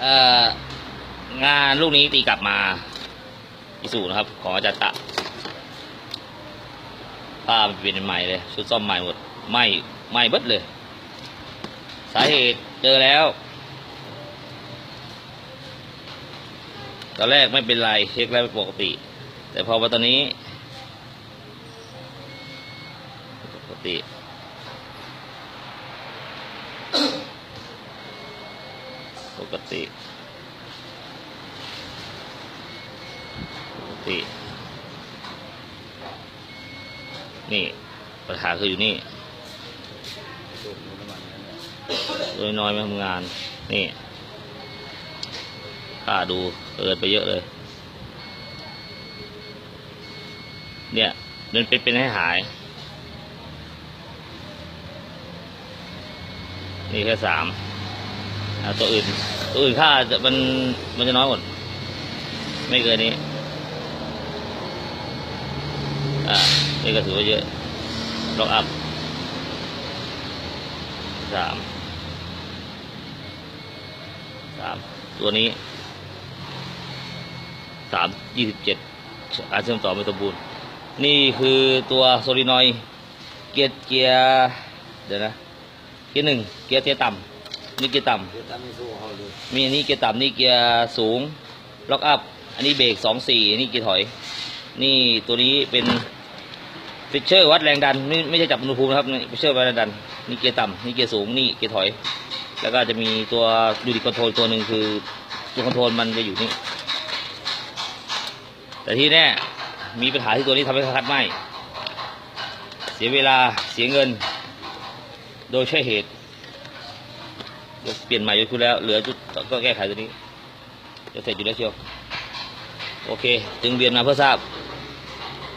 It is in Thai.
เอ่องานลูกนี้ตีกลับมาอิสูนะครับ ของอาจารย์ตะผ้าเป็นใหม่เลย ชุดซ่อมใหม่หมดไหม่ไหม่เบิดเลย สาเหตุเจอแล้ว ตอนแรกไม่เป็นไรเช็คแล้วปกติ แต่พอมาตอนนี้ ปกติ กติ ปกติ นี่ปัญหาคืออยู่นี่โดยน้อยไม่ทำงาน นี่ค่าดูเกินไปเยอะเลย เนี่ยมันเป็นเป็นให้หาย นี่แค่สาม ตัวอื่น ตัวอื่นค่าจะมันมันจะน้อยหมด ไม่เกินนี้ อ่านี่ก็ถือว่าเยอะล็อกอัพสามสามตัวนี้สามยี่สิบเจ็ดอาเชื่อมต่อไม่สมบูรณ์ นี่คือตัวโซลินอยเกียร์เกียร์เดี๋ยวนะ เกียร์หนึ่งเกียร์เกียต่ำ นี่เกียร์ต่ำเดี๋ยวตามไม่สู้เขาเลยมีอันนี้เกียร์ต่ำนี่เกียร์สูง ล็อกอัพ อันนี้เบรกสองสี่นี่เกียร์ถอย นี่ตัวนี้เป็นฟิชเชอร์วัดแรงดันไม่ไม่ใช่จับอุณหภูมินะครับฟิชเชอร์วัดแรงดัน นี่เกียร์ต่ำนี่เกียร์สูง นี่เกียร์ถอย แล้วก็จะมีตัวยูนิคอนโทรลตัวหนึ่งคือตัวคอนโทรลมันจะอยู่นี่ แต่ที่แน่มีปัญหาที่ตัวนี้ทำให้คัดไหมเสียเวลาเสียเงิน โดยใช่เหตุ เปลี่ยนใหม่ยกชุดแล้ว เหลือจุดก็แก้ไขตัวนี้จะเสร็จอยู่แล้วเชียว โอเค จึงเรียนมาเพื่อทราบ